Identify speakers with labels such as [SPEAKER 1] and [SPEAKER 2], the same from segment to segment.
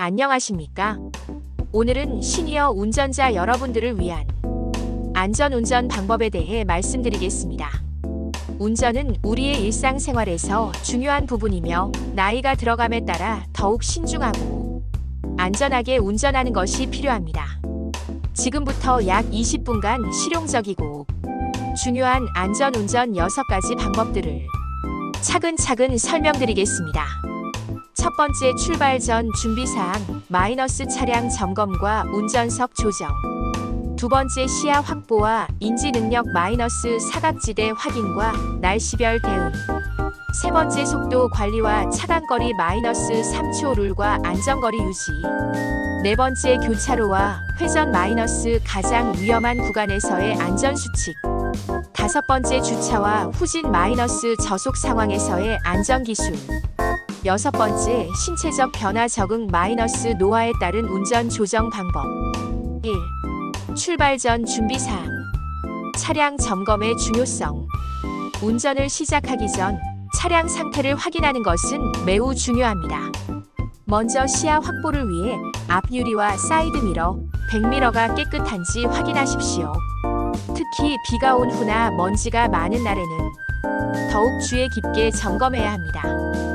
[SPEAKER 1] 안녕하십니까? 오늘은 시니어 운전자 여러분들을 위한 안전 운전 방법에 대해 말씀드리겠습니다. 운전은 우리의 일상생활에서 중요한 부분이며 나이가 들어감에 따라 더욱 신중하고 안전하게 운전하는 것이 필요합니다. 지금부터 약 20분간 실용적이고 중요한 안전 운전 6가지 방법들을 차근차근 설명드리겠습니다. 첫 번째 출발 전 준비사항 마이너스 차량 점검과 운전석 조정. 두 번째 시야 확보와 인지 능력 마이너스 사각지대 확인과 날씨별 대응. 세 번째 속도 관리와 차간거리 마이너스 3초 룰과 안전거리 유지. 네 번째 교차로와 회전 마이너스 가장 위험한 구간에서의 안전수칙. 다섯 번째 주차와 후진 마이너스 저속 상황에서의 안전기술. 여섯 번째, 신체적 변화 적응 마이너스 노화에 따른 운전 조정 방법. 1. 출발 전 준비 사항. 차량 점검의 중요성. 운전을 시작하기 전 차량 상태를 확인하는 것은 매우 중요합니다. 먼저 시야 확보를 위해 앞 유리와 사이드 미러, 백미러가 깨끗한지 확인하십시오. 특히 비가 온 후나 먼지가 많은 날에는 더욱 주의 깊게 점검해야 합니다.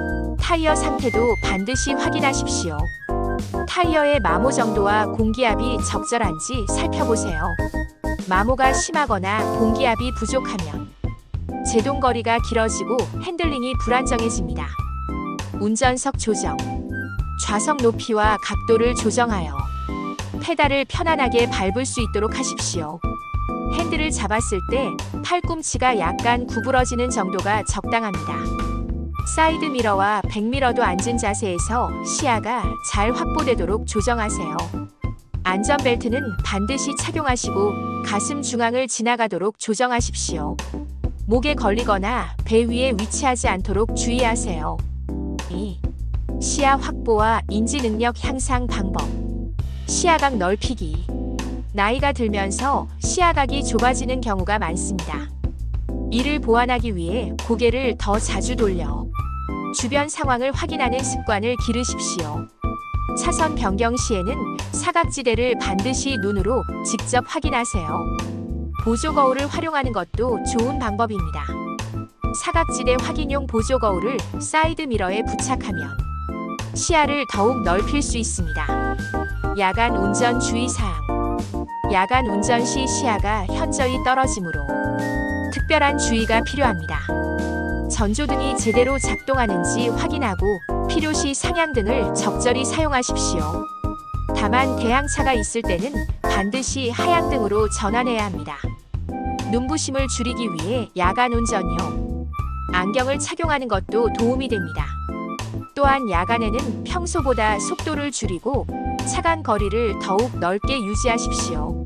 [SPEAKER 1] 타이어 상태도 반드시 확인하십시오. 타이어의 마모 정도와 공기압이 적절한지 살펴보세요. 마모가 심하거나 공기압이 부족하면 제동 거리가 길어지고 핸들링이 불안정해집니다. 운전석 조정. 좌석 높이와 각도를 조정하여 페달을 편안하게 밟을 수 있도록 하십시오. 핸들을 잡았을 때 팔꿈치가 약간 구부러지는 정도가 적당합니다. 사이드 미러와 백미러도 앉은 자세에서 시야가 잘 확보되도록 조정하세요. 안전벨트는 반드시 착용하시고 가슴 중앙을 지나가도록 조정하십시오. 목에 걸리거나 배 위에 위치하지 않도록 주의하세요. 2. 시야 확보와 인지 능력 향상 방법. 시야각 넓히기. 나이가 들면서 시야각이 좁아지는 경우가 많습니다. 이를 보완하기 위해 고개를 더 자주 돌려 주변 상황을 확인하는 습관을 기르십시오. 차선 변경 시에는 사각지대를 반드시 눈으로 직접 확인하세요. 보조 거울을 활용하는 것도 좋은 방법입니다. 사각지대 확인용 보조 거울을 사이드 미러에 부착하면 시야를 더욱 넓힐 수 있습니다. 야간 운전 주의사항. 야간 운전 시 시야가 현저히 떨어지므로 특별한 주의가 필요합니다. 전조등이 제대로 작동하는지 확인하고 필요시 상향등을 적절히 사용하십시오. 다만 대항차가 있을 때는 반드시 하향등으로 전환해야 합니다. 눈부심을 줄이기 위해 야간 운전용 안경을 착용하는 것도 도움이 됩니다. 또한 야간에는 평소보다 속도를 줄이고 차간 거리를 더욱 넓게 유지하십시오.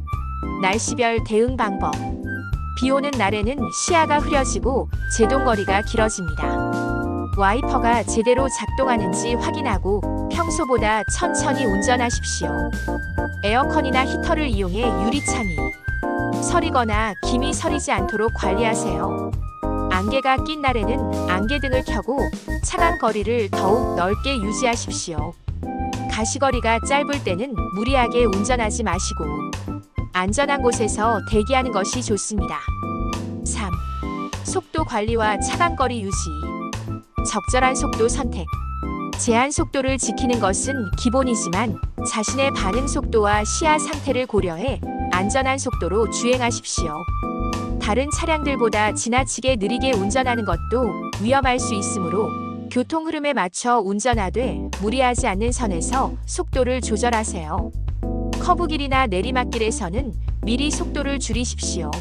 [SPEAKER 1] 날씨별 대응 방법. 비 오는 날에는 시야가 흐려지고 제동거리가 길어집니다. 와이퍼가 제대로 작동하는지 확인하고 평소보다 천천히 운전하십시오. 에어컨이나 히터를 이용해 유리창이 서리거나 김이 서리지 않도록 관리하세요. 안개가 낀 날에는 안개등을 켜고 차간 거리를 더욱 넓게 유지하십시오. 가시거리가 짧을 때는 무리하게 운전하지 마시고 안전한 곳에서 대기하는 것이 좋습니다. 3. 속도 관리와 차간거리 유지. 적절한 속도 선택. 제한 속도를 지키는 것은 기본이지만 자신의 반응 속도와 시야 상태를 고려해 안전한 속도로 주행하십시오. 다른 차량들보다 지나치게 느리게 운전하는 것도 위험할 수 있으므로 교통 흐름에 맞춰 운전하되 무리하지 않는 선에서 속도를 조절하세요. 커브 길이나 내리막길에서는 미리 속도를 줄이십시오.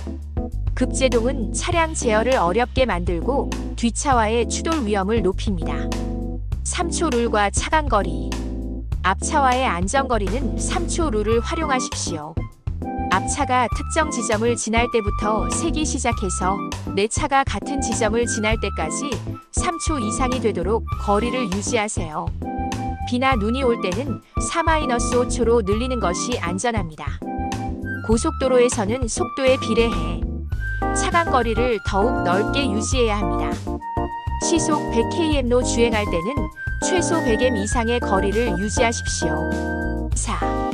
[SPEAKER 1] 급제동은 차량 제어를 어렵게 만들고 뒷차와의 추돌 위험을 높입니다. 3초 룰과 차간거리. 앞차와의 안전거리는 3초 룰을 활용하십시오. 앞차가 특정 지점을 지날 때부터 세기 시작해서 내 차가 같은 지점을 지날 때까지 3초 이상이 되도록 거리를 유지하세요. 비나 눈이 올 때는 4-5초로 늘리는 것이 안전합니다. 고속도로에서는 속도에 비례해 차간 거리를 더욱 넓게 유지해야 합니다. 시속 100km로 주행할 때는 최소 100m 이상의 거리를 유지하십시오. 4.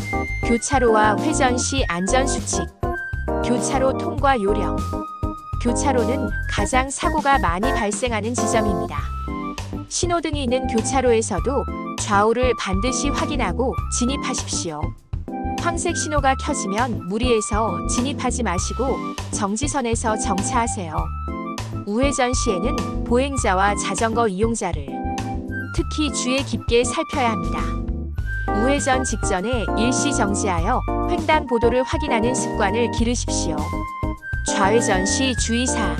[SPEAKER 1] 교차로와 회전 시 안전 수칙. 교차로 통과 요령. 교차로는 가장 사고가 많이 발생하는 지점입니다. 신호등이 있는 교차로에서도 좌우를 반드시 확인하고 진입하십시오. 황색 신호가 켜지면 무리해서 진입하지 마시고 정지선에서 정차하세요. 우회전 시에는 보행자와 자전거 이용자를 특히 주의 깊게 살펴야 합니다. 우회전 직전에 일시 정지하여 횡단 보도를 확인하는 습관을 기르십시오. 좌회전 시 주의사항.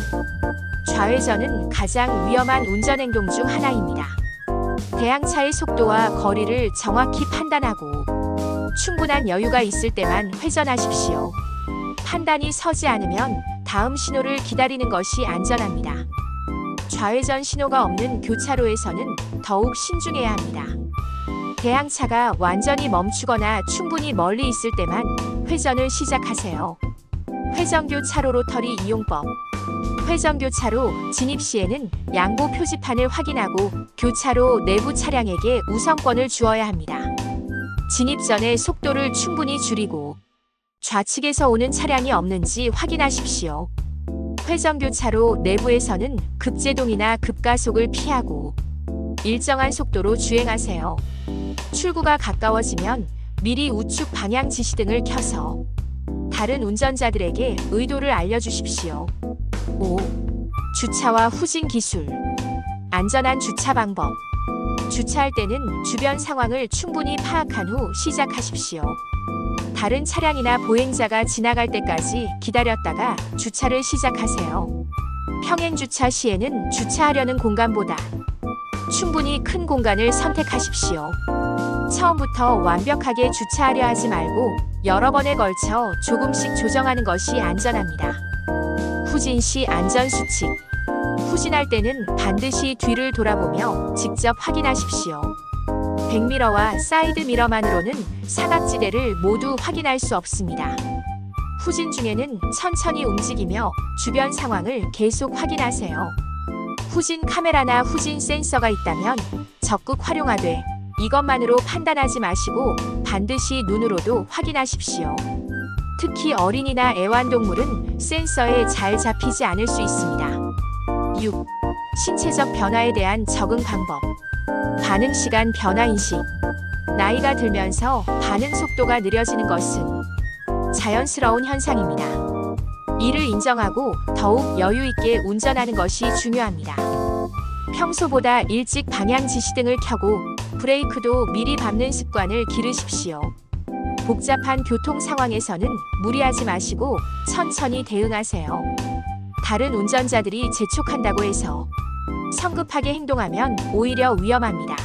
[SPEAKER 1] 좌회전은 가장 위험한 운전 행동 중 하나입니다. 대항차의 속도와 거리를 정확히 판단하고 충분한 여유가 있을 때만 회전하십시오. 판단이 서지 않으면 다음 신호를 기다리는 것이 안전합니다. 좌회전 신호가 없는 교차로에서는 더욱 신중해야 합니다. 대항차가 완전히 멈추거나 충분히 멀리 있을 때만 회전을 시작하세요. 회전교 차로 로터리 이용법 회전 교차로 진입 시에는 양보 표지판을 확인하고 교차로 내부 차량에게 우선권을 주어야 합니다. 진입 전에 속도를 충분히 줄이고 좌측에서 오는 차량이 없는지 확인하십시오. 회전 교차로 내부에서는 급제동이나 급가속을 피하고 일정한 속도로 주행하세요. 출구가 가까워지면 미리 우측 방향 지시등을 켜서 다른 운전자들에게 의도를 알려주십시오. 5. 주차와 후진 기술. 안전한 주차 방법. 주차할 때는 주변 상황을 충분히 파악한 후 시작하십시오. 다른 차량이나 보행자가 지나갈 때까지 기다렸다가 주차를 시작하세요. 평행 주차 시에는 주차하려는 공간보다 충분히 큰 공간을 선택하십시오. 처음부터 완벽하게 주차하려 하지 말고 여러 번에 걸쳐 조금씩 조정하는 것이 안전합니다. 후진 시 안전 수칙. 후진할 때는 반드시 뒤를 돌아보며 직접 확인하십시오. 백미러와 사이드 미러만으로는 사각지대를 모두 확인할 수 없습니다. 후진 중에는 천천히 움직이며 주변 상황을 계속 확인하세요. 후진 카메라나 후진 센서가 있다면 적극 활용하되 이것만으로 판단하지 마시고 반드시 눈으로도 확인하십시오. 특히 어린이나 애완동물은 센서에 잘 잡히지 않을 수 있습니다. 6. 신체적 변화에 대한 적응 방법. 반응 시간 변화 인식. 나이가 들면서 반응 속도가 느려지는 것은 자연스러운 현상입니다. 이를 인정하고 더욱 여유 있게 운전하는 것이 중요합니다. 평소보다 일찍 방향 지시등을 켜고 브레이크도 미리 밟는 습관을 기르십시오. 복잡한 교통 상황에서는 무리하지 마시고 천천히 대응하세요. 다른 운전자들이 재촉한다고 해서 성급하게 행동하면 오히려 위험합니다.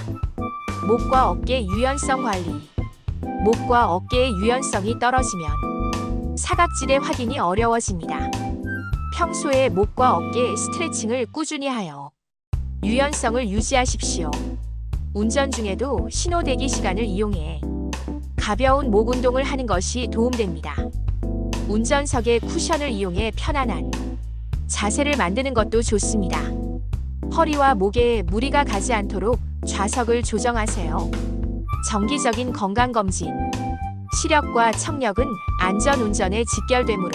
[SPEAKER 1] 목과 어깨 유연성 관리. 목과 어깨의 유연성이 떨어지면 사각지대 확인이 어려워집니다. 평소에 목과 어깨 스트레칭을 꾸준히 하여 유연성을 유지하십시오. 운전 중에도 신호 대기 시간을 이용해 가벼운 목 운동을 하는 것이 도움됩니다. 운전석에 쿠션을 이용해 편안한 자세를 만드는 것도 좋습니다. 허리와 목에 무리가 가지 않도록 좌석을 조정하세요. 정기적인 건강검진. 시력과 청력은 안전 운전에 직결되므로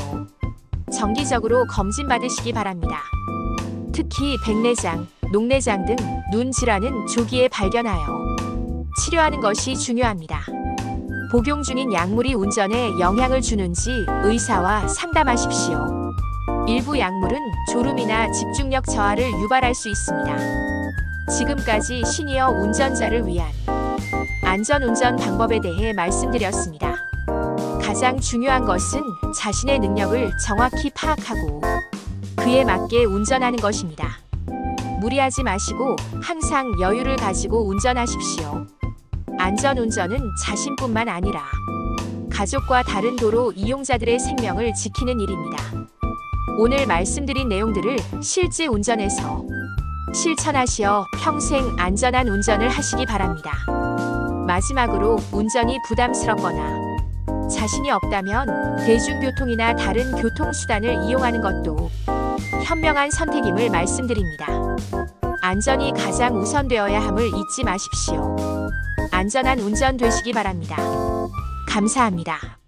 [SPEAKER 1] 정기적으로 검진 받으시기 바랍니다. 특히 백내장, 녹내장 등 눈 질환은 조기에 발견하여 치료하는 것이 중요합니다. 복용 중인 약물이 운전에 영향을 주는지 의사와 상담하십시오. 일부 약물은 졸음이나 집중력 저하를 유발할 수 있습니다. 지금까지 시니어 운전자를 위한 안전 운전 방법에 대해 말씀드렸습니다. 가장 중요한 것은 자신의 능력을 정확히 파악하고 그에 맞게 운전하는 것입니다. 무리하지 마시고 항상 여유를 가지고 운전하십시오. 안전 운전은 자신뿐만 아니라 가족과 다른 도로 이용자들의 생명을 지키는 일입니다. 오늘 말씀드린 내용들을 실제 운전에서 실천하시어 평생 안전한 운전을 하시기 바랍니다. 마지막으로 운전이 부담스럽거나 자신이 없다면 대중교통이나 다른 교통수단을 이용하는 것도 현명한 선택임을 말씀드립니다. 안전이 가장 우선되어야 함을 잊지 마십시오. 안전한 운전 되시기 바랍니다. 감사합니다.